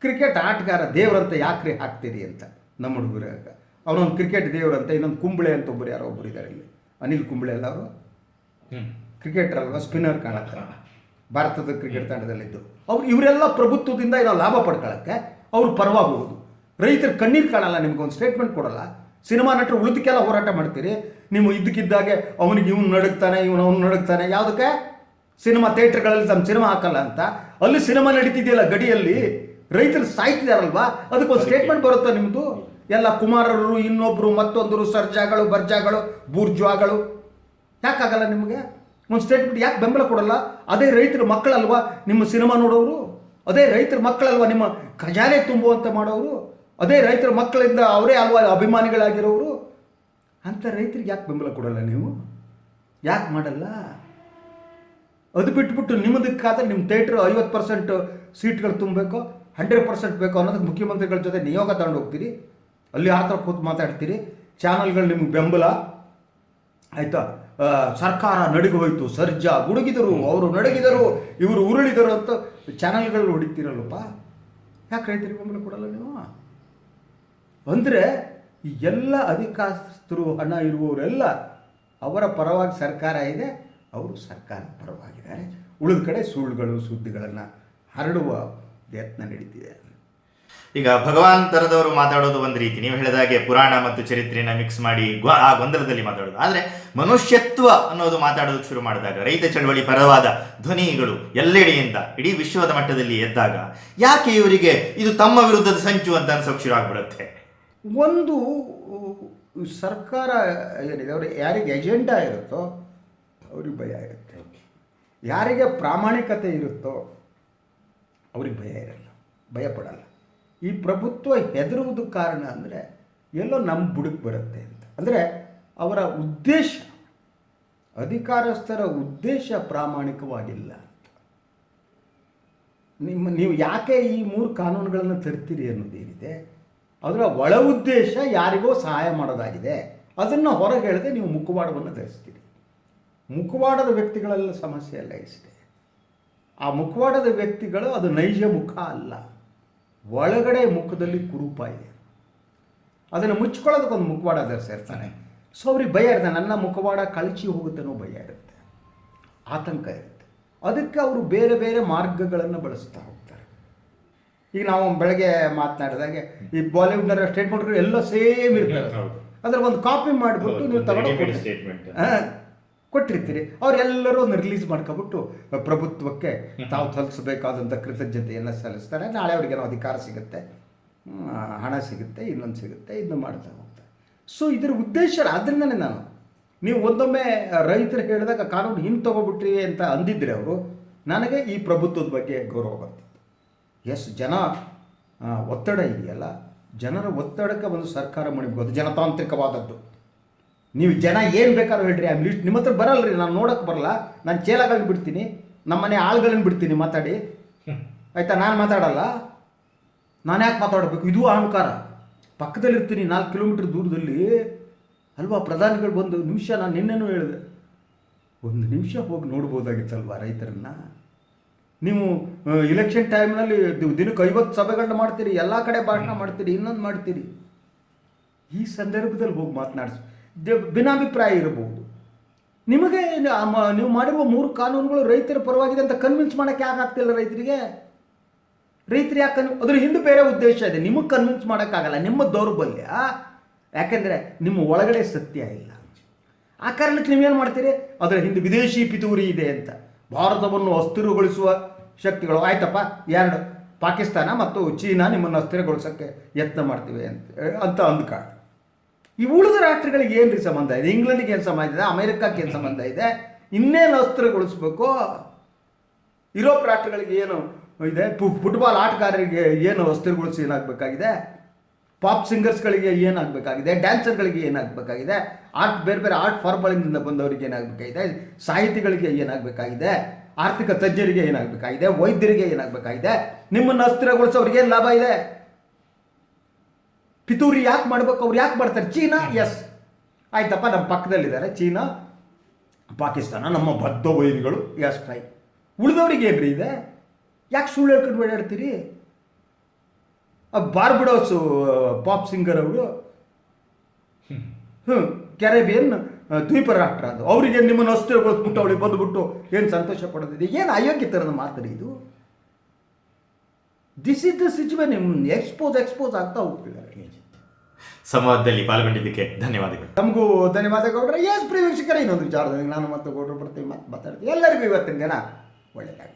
S2: ಕ್ರಿಕೆಟ್ ಆಟಗಾರ ದೇವ್ರಂತ ಯಾಕ್ರಿ ಹಾಕ್ತೀರಿ ಅಂತ ನಮ್ಮ ಹುಡುಗರಾಗ ಅವನೊಂದು ಕ್ರಿಕೆಟ್ ದೇವ್ರಂತ ಇನ್ನೊಂದು ಕುಂಬಳೆ ಅಂತ ಒಬ್ಬರು ಯಾರೋ ಒಬ್ಬರು ಇದ್ದಾರೆ ಇಲ್ಲಿ. ಅನಿಲ್ ಕುಂಬಳೆ ಅಲ್ಲ ಅವರು? ಕ್ರಿಕೆಟರ್ ಅಲ್ವಾ? ಸ್ಪಿನ್ನರ್ ಕಾಣತ್ತೆ. ಭಾರತದ ಕ್ರಿಕೆಟ್ ತಂಡದಲ್ಲಿದ್ದು. ಅವ್ರು ಇವರೆಲ್ಲ ಪ್ರಭುತ್ವದಿಂದ ಏನೋ ಲಾಭ ಪಡ್ಕೊಳ್ಳೋಕ್ಕೆ ಅವ್ರು ಪರವಾಗಿ ಹೋಗೋದು ರೈತರ ಕಣ್ಣೀರು ಕಾಣಲ್ಲ ನಿಮ್ಗೆ ಒಂದು ಸ್ಟೇಟ್ಮೆಂಟ್ ಕೊಡಲ್ಲ. ಸಿನಿಮಾ ನಟರು ಉಳಿದಕ್ಕೆಲ್ಲ ಹೋರಾಟ ಮಾಡ್ತೀರಿ. ನೀವು ಇದ್ದಕ್ಕಿದ್ದಾಗೆ ಅವನಿಗೆ ಇವನು ನಡುಗ್ತಾನೆ ಇವನು ಅವ್ನು ನಡುಗ್ತಾನೆ. ಯಾವುದಕ್ಕೆ? ಸಿನಿಮಾ ಥಿಯೇಟರ್ಗಳಲ್ಲಿ ತಮ್ಮ ಸಿನಿಮಾ ಹಾಕಲ್ಲ ಅಂತ. ಅಲ್ಲಿ ಸಿನಿಮಾ ನಡೀತಿದೆಯಲ್ಲ ಗಡಿಯಲ್ಲಿ. ರೈತರು ಸಾಯ್ತಿದಾರಲ್ವಾ? ಅದಕ್ಕೊಂದು ಸ್ಟೇಟ್ಮೆಂಟ್ ಬರುತ್ತಾ ನಿಮ್ಮದು ಎಲ್ಲ ಕುಮಾರರು ಇನ್ನೊಬ್ಬರು ಮತ್ತೊಂದರು ಸರ್ಜಾಗಳು ಬರ್ಜಾಗಳು ಬೂರ್ಜ್ವಾಗಳು. ಯಾಕಾಗಲ್ಲ ನಿಮಗೆ? ಒಂದು ಸ್ಟೇಟ್ಮೆಂಟ್ ಯಾಕೆ ಬೆಂಬಲ ಕೊಡಲ್ಲ? ಅದೇ ರೈತರ ಮಕ್ಕಳಲ್ವಾ ನಿಮ್ಮ ಸಿನಿಮಾ ನೋಡೋರು ಅದೇ ರೈತರ ಮಕ್ಕಳಲ್ವಾ ನಿಮ್ಮ ಖಜಾನೆ ತುಂಬುವಂತೆ ಮಾಡೋರು ಅದೇ ರೈತರ ಮಕ್ಕಳಿಂದ ಅವರೇ ಅಲ್ವಾ ಅಭಿಮಾನಿಗಳಾಗಿರೋರು ಅಂಥ ರೈತರಿಗೆ ಯಾಕೆ ಬೆಂಬಲ ಕೊಡಲ್ಲ ನೀವು? ಯಾಕೆ ಮಾಡಲ್ಲ? ಅದು ಬಿಟ್ಬಿಟ್ಟು ನಿಮ್ಮದಕ್ಕಾದ್ರೆ ನಿಮ್ಮ ಥೇಟ್ರ್ ಐವತ್ತು ಪರ್ಸೆಂಟ್ ಸೀಟ್ಗಳು ತುಂಬಬೇಕು, ಹಂಡ್ರೆಡ್ ಪರ್ಸೆಂಟ್ ಬೇಕು ಅನ್ನೋದಕ್ಕೆ ಮುಖ್ಯಮಂತ್ರಿಗಳ ಜೊತೆ ನಿಯೋಗ ತಗೊಂಡು ಹೋಗ್ತೀರಿ. ಅಲ್ಲಿ ಆ ಥರ ಕೂತು ಮಾತಾಡ್ತೀರಿ. ಚಾನಲ್ಗಳು ನಿಮ್ಗೆ ಬೆಂಬಲ. ಆಯಿತಾ? ಸರ್ಕಾರ ನಡುಗು ಹೋಯಿತು, ಸರ್ಜಾ ಗುಡುಗಿದರು, ಅವರು ನಡುಗಿದರು, ಇವರು ಉರುಳಿದರು ಅಂತ ಚಾನಲ್ಗಳು ಹೊಡಿತೀರಲ್ಲಪ್ಪ. ಯಾಕೆ ರೈತರಿಗೆ ಬೆಂಬಲ ಕೊಡಲ್ಲ ನೀವು? ಅಂದರೆ ಈ ಎಲ್ಲ ಅಧಿಕಾರಸ್ಥರು, ಹಣ ಇರುವವರೆಲ್ಲ ಅವರ ಪರವಾಗಿ ಸರ್ಕಾರ ಇದೆ, ಅವರು ಸರ್ಕಾರ ಪರವಾಗಿದ್ದಾರೆ. ಉಳಿದ ಕಡೆ ಸುಳ್ಳುಗಳು, ಸುದ್ದಿಗಳನ್ನು ಹರಡುವ ಯತ್ನ ನಡೀತಿದೆ.
S1: ಈಗ ಭಗವಾನ್ ತರದವರು ಮಾತಾಡೋದು ಒಂದು ರೀತಿ. ನೀವು ಹೇಳಿದ ಹಾಗೆ ಪುರಾಣ ಮತ್ತು ಚರಿತ್ರೆಯನ್ನು ಮಿಕ್ಸ್ ಮಾಡಿ ಆ ಗೊಂದಲದಲ್ಲಿ ಮಾತಾಡೋದು. ಆದರೆ ಮನುಷ್ಯತ್ವ ಅನ್ನೋದು ಮಾತಾಡೋದಕ್ಕೆ ಶುರು ಮಾಡಿದಾಗ, ರೈತ ಚಳವಳಿ ಪರವಾದ ಧ್ವನಿಗಳು ಎಲ್ಲೆಡೆಯಿಂದ, ಇಡೀ ವಿಶ್ವದ ಮಟ್ಟದಲ್ಲಿ ಎದ್ದಾಗ, ಯಾಕೆ ಇವರಿಗೆ ಇದು ತಮ್ಮ ವಿರುದ್ಧದ ಸಂಚು ಅಂತ ಅನ್ಸೋಕೆ ಶುರು ಆಗ್ಬಿಡುತ್ತೆ?
S2: ಒಂದು ಸರ್ಕಾರ ಏನಿದೆ ಅವ್ರಿಗೆ ಯಾರಿಗೆ ಎಜೆಂಡಾ ಇರುತ್ತೋ ಅವ್ರಿಗೆ ಭಯ ಇರುತ್ತೆ. ಯಾರಿಗೆ ಪ್ರಾಮಾಣಿಕತೆ ಇರುತ್ತೋ ಅವ್ರಿಗೆ ಭಯ ಇರಲ್ಲ ಭಯ ಪಡಲ್ಲ. ಈ ಪ್ರಭುತ್ವ ಹೆದರುವುದು ಕಾರಣ ಅಂದರೆ ಎಲ್ಲೋ ನಮ್ಮ ಬುಡಕ್ಕೆ ಬರುತ್ತೆ ಅಂತ. ಅಂದರೆ ಅವರ ಉದ್ದೇಶ ಅಧಿಕಾರಸ್ಥರ ಉದ್ದೇಶ ಪ್ರಾಮಾಣಿಕವಾಗಿಲ್ಲ ಅಂತ. ನಿಮ್ಮ ನೀವು ಯಾಕೆ ಈ ಮೂರು ಕಾನೂನುಗಳನ್ನು ತರ್ತೀರಿ ಅನ್ನೋದೇನಿದೆ ಅದರ ಒಳ ಉದ್ದೇಶ ಯಾರಿಗೋ ಸಹಾಯ ಮಾಡೋದಾಗಿದೆ. ಅದನ್ನು ಹೊರಗೆ ಹೇಳದೆ ನೀವು ಮುಖವಾಡವನ್ನು ಧರಿಸ್ತೀರಿ. ಮುಖವಾಡದ ವ್ಯಕ್ತಿಗಳೆಲ್ಲ ಸಮಸ್ಯೆ ಅಲ್ಲ ಇಷ್ಟೇ. ಆ ಮುಖವಾಡದ ವ್ಯಕ್ತಿಗಳು ಅದು ನೈಜ ಮುಖ ಅಲ್ಲ. ಒಳಗಡೆ ಮುಖದಲ್ಲಿ ಕುರೂಪ ಇದೆ. ಅದನ್ನು ಮುಚ್ಕೊಳ್ಳೋದಕ್ಕೊಂದು ಮುಖವಾಡ ಧರಿಸಿರ್ತಾನೆ. ಸೊ ಅವ್ರಿಗೆ ಭಯ ಇರುತ್ತೆ. ನನ್ನ ಮುಖವಾಡ ಕಳಚಿ ಹೋಗುತ್ತೆನೋ ಭಯ ಇರುತ್ತೆ. ಆತಂಕ ಇರುತ್ತೆ. ಅದಕ್ಕೆ ಅವರು ಬೇರೆ ಬೇರೆ ಮಾರ್ಗಗಳನ್ನು ಬಳಸ್ತಾ ಹೋಗ್ತಾರೆ. ಈಗ ನಾವು ಬೆಳಗ್ಗೆ ಮಾತನಾಡಿದಾಗೆ ಈ ಬಾಲಿವುಡ್ನವರ ಸ್ಟೇಟ್ಮೆಂಟ್ಗಳು ಎಲ್ಲ ಸೇಮ್
S1: ಇರ್ತಾರೆ.
S2: ಅದ್ರ ಒಂದು ಕಾಪಿ ಮಾಡಿಬಿಟ್ಟು ನೀವು ತಗೊಂಡು. ಹಾ, ಕೊಟ್ಟಿರ್ತೀರಿ. ಅವರೆಲ್ಲರೂ ಒಂದು ರಿಲೀಸ್ ಮಾಡ್ಕೊಬಿಟ್ಟು ಪ್ರಭುತ್ವಕ್ಕೆ ತಾವು ಸಲ್ಲಿಸಬೇಕಾದಂಥ ಕೃತಜ್ಞತೆಯನ್ನು ಸಲ್ಲಿಸ್ತಾರೆ. ನಾಳೆ ಅವ್ರಿಗೇನೋ ಅಧಿಕಾರ ಸಿಗುತ್ತೆ. ಹಣ ಸಿಗುತ್ತೆ ಇನ್ನೊಂದು ಸಿಗುತ್ತೆ ಇದನ್ನು ಮಾಡ್ತಾ ಹೋಗ್ತಾರೆ. ಸೊ ಇದರ ಉದ್ದೇಶ ಅದರಿಂದನೇ ನಾನು ನೀವು ಒಂದೊಮ್ಮೆ ರೈತರು ಹೇಳಿದಾಗ ಕಾನೂನು ಹಿಂದೆ ತಗೋಬಿಟ್ರಿ ಅಂತ ಅಂದಿದ್ರೆ ಅವರು ನನಗೆ ಈ ಪ್ರಭುತ್ವದ ಬಗ್ಗೆ ಗೌರವ ಬರ್ತಿತ್ತು ಎಸ್, ಜನ ಒತ್ತಡ ಇದೆಯಲ್ಲ, ಜನರ ಒತ್ತಡಕ್ಕೆ ಒಂದು ಸರ್ಕಾರ ಮಾಡಿಬೋದು ಜನತಾಂತ್ರಿಕವಾದದ್ದು. ನೀವು ಜನ ಏನು ಬೇಕಾದ್ರೂ ಹೇಳ್ರಿ ಆ ಲಿಸ್ಟ್ ನಿಮ್ಮ ಹತ್ರ ಬರಲ್ರಿ, ನಾನು ನೋಡೋಕೆ ಬರಲ್ಲ. ನಾನು ಚೇಲಗಳನ್ನ ಬಿಡ್ತೀನಿ. ನಮ್ಮ ಮನೆ ಆಳುಗಳನ್ನ ಬಿಡ್ತೀನಿ, ಮಾತಾಡಿ. ಆಯಿತಾ, ನಾನು ಮಾತಾಡಲ್ಲ? ನಾನು ಯಾಕೆ ಮಾತಾಡಬೇಕು? ಇದು ಅಹಂಕಾರ. ಪಕ್ಕದಲ್ಲಿರ್ತೀನಿ, ನಾಲ್ಕು ಕಿಲೋಮೀಟ್ರ್ ದೂರದಲ್ಲಿ. ಅಲ್ವಾ, ಪ್ರಧಾನಿಗಳು ಬಂದು, ನಿಮಿಷ, ನಾನು ನಿನ್ನೆನೂ ಹೇಳಿದೆ. ಒಂದು ನಿಮಿಷ ಹೋಗಿ ನೋಡ್ಬೋದಾಗಿತ್ತಲ್ವಾ ರೈತರನ್ನ? ನೀವು ಇಲೆಕ್ಷನ್ ಟೈಮ್ನಲ್ಲಿ ದಿನಕ್ಕೆ ಐವತ್ತು ಸಭೆಗಳನ್ನ ಮಾಡ್ತೀರಿ ಎಲ್ಲ ಕಡೆ ಭಾಷಣ ಮಾಡ್ತೀರಿ ಇನ್ನೊಂದು ಮಾಡ್ತೀರಿ. ಈ ಸಂದರ್ಭದಲ್ಲಿ ಹೋಗಿ ಮಾತನಾಡಿಸಿ. ಭಿನ್ನಾಭಿಪ್ರಾಯ ಇರಬಹುದು. ನಿಮಗೆ ನೀವು ಮಾಡಿರುವ ಮೂರು ಕಾನೂನುಗಳು ರೈತರ ಪರವಾಗಿದೆ ಅಂತ ಕನ್ವಿನ್ಸ್ ಮಾಡೋಕ್ಕೆ ಯಾಕೆ ಆಗ್ತಿಲ್ಲ ರೈತರಿಗೆ? ರೈತರು ಯಾಕೆ ಅದ್ರ ಹಿಂದೆ ಬೇರೆ ಉದ್ದೇಶ ಇದೆ. ನಿಮಗೆ ಕನ್ವಿನ್ಸ್ ಮಾಡೋಕ್ಕಾಗಲ್ಲ. ನಿಮ್ಮ ದೌರ್ಬಲ್ಯ. ಯಾಕೆಂದರೆ ನಿಮ್ಮ ಒಳಗಡೆ ಸತ್ಯ ಇಲ್ಲ. ಆ ಕಾರಣಕ್ಕೆ ನೀವೇನು ಮಾಡ್ತೀರಿ? ಅದರ ಹಿಂದೆ ವಿದೇಶಿ ಪಿತೂರಿ ಇದೆ ಅಂತ. ಭಾರತವನ್ನು ಅಸ್ಥಿರಗೊಳಿಸುವ ಶಕ್ತಿಗಳು ಆಯ್ತಪ್ಪ? ಎರಡು. ಪಾಕಿಸ್ತಾನ ಮತ್ತು ಚೀನಾ ನಿಮ್ಮನ್ನು ಅಸ್ಥಿರಗೊಳಿಸೋಕ್ಕೆ ಯತ್ನ ಮಾಡ್ತೀವಿ ಅಂತ ಅಂತ ಅಂದ್ಕಾಳ ಈ ಉಳಿದ ರಾಷ್ಟ್ರಗಳಿಗೆ ಏನು ರೀ ಸಂಬಂಧ ಇದೆ? ಇಂಗ್ಲೆಂಡಿಗೆ ಏನು ಸಂಬಂಧ ಇದೆ? ಅಮೆರಿಕಕ್ಕೆ ಏನು ಸಂಬಂಧ ಇದೆ? ಇನ್ನೇನು ಅಸ್ತ್ರಗೊಳಿಸ್ಬೇಕು ಯುರೋಪ್ ರಾಷ್ಟ್ರಗಳಿಗೆ ಏನು ಇದೆ? ಫುಟ್ಬಾಲ್ ಆಟಗಾರರಿಗೆ ಏನು ಅಸ್ಥಿರಗೊಳಿಸಿ ಏನಾಗಬೇಕಾಗಿದೆ? ಪಾಪ್ ಸಿಂಗರ್ಸ್ಗಳಿಗೆ ಏನಾಗಬೇಕಾಗಿದೆ? ಡ್ಯಾನ್ಸರ್ಗಳಿಗೆ ಏನಾಗಬೇಕಾಗಿದೆ? ಆರ್ಟ್ ಬೇರೆ ಬೇರೆ ಆರ್ಟ್ ಫಾರ್ಮ್ಗಳಿಂದ ಬಂದವರಿಗೆ ಏನಾಗಬೇಕಾಗಿದೆ? ಸಾಹಿತಿಗಳಿಗೆ ಏನಾಗಬೇಕಾಗಿದೆ? ಆರ್ಥಿಕ ತಜ್ಞರಿಗೆ ಏನಾಗಬೇಕಾಗಿದೆ? ವೈದ್ಯರಿಗೆ ಏನಾಗಬೇಕಾಗಿದೆ? ನಿಮ್ಮನ್ನು ಅಸ್ಥಿರಗೊಳಿಸೋರಿಗೆ ಏನು ಲಾಭ ಇದೆ? ಪಿತೂರಿ ಯಾಕೆ ಮಾಡ್ಬೇಕು? ಅವ್ರು ಯಾಕೆ ಮಾಡ್ತಾರೆ? ಚೀನಾ? ಎಸ್ ಆಯ್ತಪ್ಪ ನಮ್ಮ ಪಕ್ಕದಲ್ಲಿದ್ದಾರೆ. ಚೀನಾ ಪಾಕಿಸ್ತಾನ ನಮ್ಮ ಬದ್ಧ ವೈರಿಗಳು. ಎಸ್ ಟ್ರೈ ಉಳಿದವ್ರಿಗೆ ಏನ್ರಿ ಇದೆ? ಯಾಕೆ ಸುಳ್ಳು ಹೇಳ್ಕೊಂಡು ಓಡಾಡ್ತೀರಿ? ಬಾರ್ಬಿಡೋಸು ಪಾಪ್ ಸಿಂಗರ್ ಅವರು. ಹ್ಞೂ ಕೆರೆಬಿಯನ್ ದ್ವೀಪ ರಾಷ್ಟ್ರ ಅದು. ಅವರಿಗೆ ನಿಮ್ಮನ್ನು ಅಸ್ಥಿರಗೊಳಿಸ್ಬಿಟ್ಟು ಅವಳಿಗೆ ಬಂದುಬಿಟ್ಟು ಏನು ಸಂತೋಷ ಪಡೋದಿದೆ? ಏನು ಅಯೋಗ್ಯ ಥರದ ಮಾತಾಡಿ ಇದು? This is the situation expose expose ಆಗ್ತಾ ಹೋಗ್ತಿದ್ದಾರೆ.
S1: ಸಂವಾದದಲ್ಲಿ ಪಾಲ್ಗೊಂಡಿದ್ದಕ್ಕೆ ಧನ್ಯವಾದಗಳು.
S2: ತಮಗೂ ಧನ್ಯವಾದ ಗೌಡ್ರೆ. ಎಸ್ ಪ್ರಿಯ ವೀಕ್ಷಕರೇ ಇನ್ನೊಂದು ವಿಚಾರದಲ್ಲಿ ನಾನು ಮತ್ತೆ ಗೌಡ್ರು ಬರ್ತೀವಿ ಮತ್ತೆ ಮಾತಾಡ್ತೀವಿ. ಎಲ್ಲರಿಗೂ ಇವತ್ತಿನ ದಿನ ಒಳ್ಳೆಯದಾಗಲಿ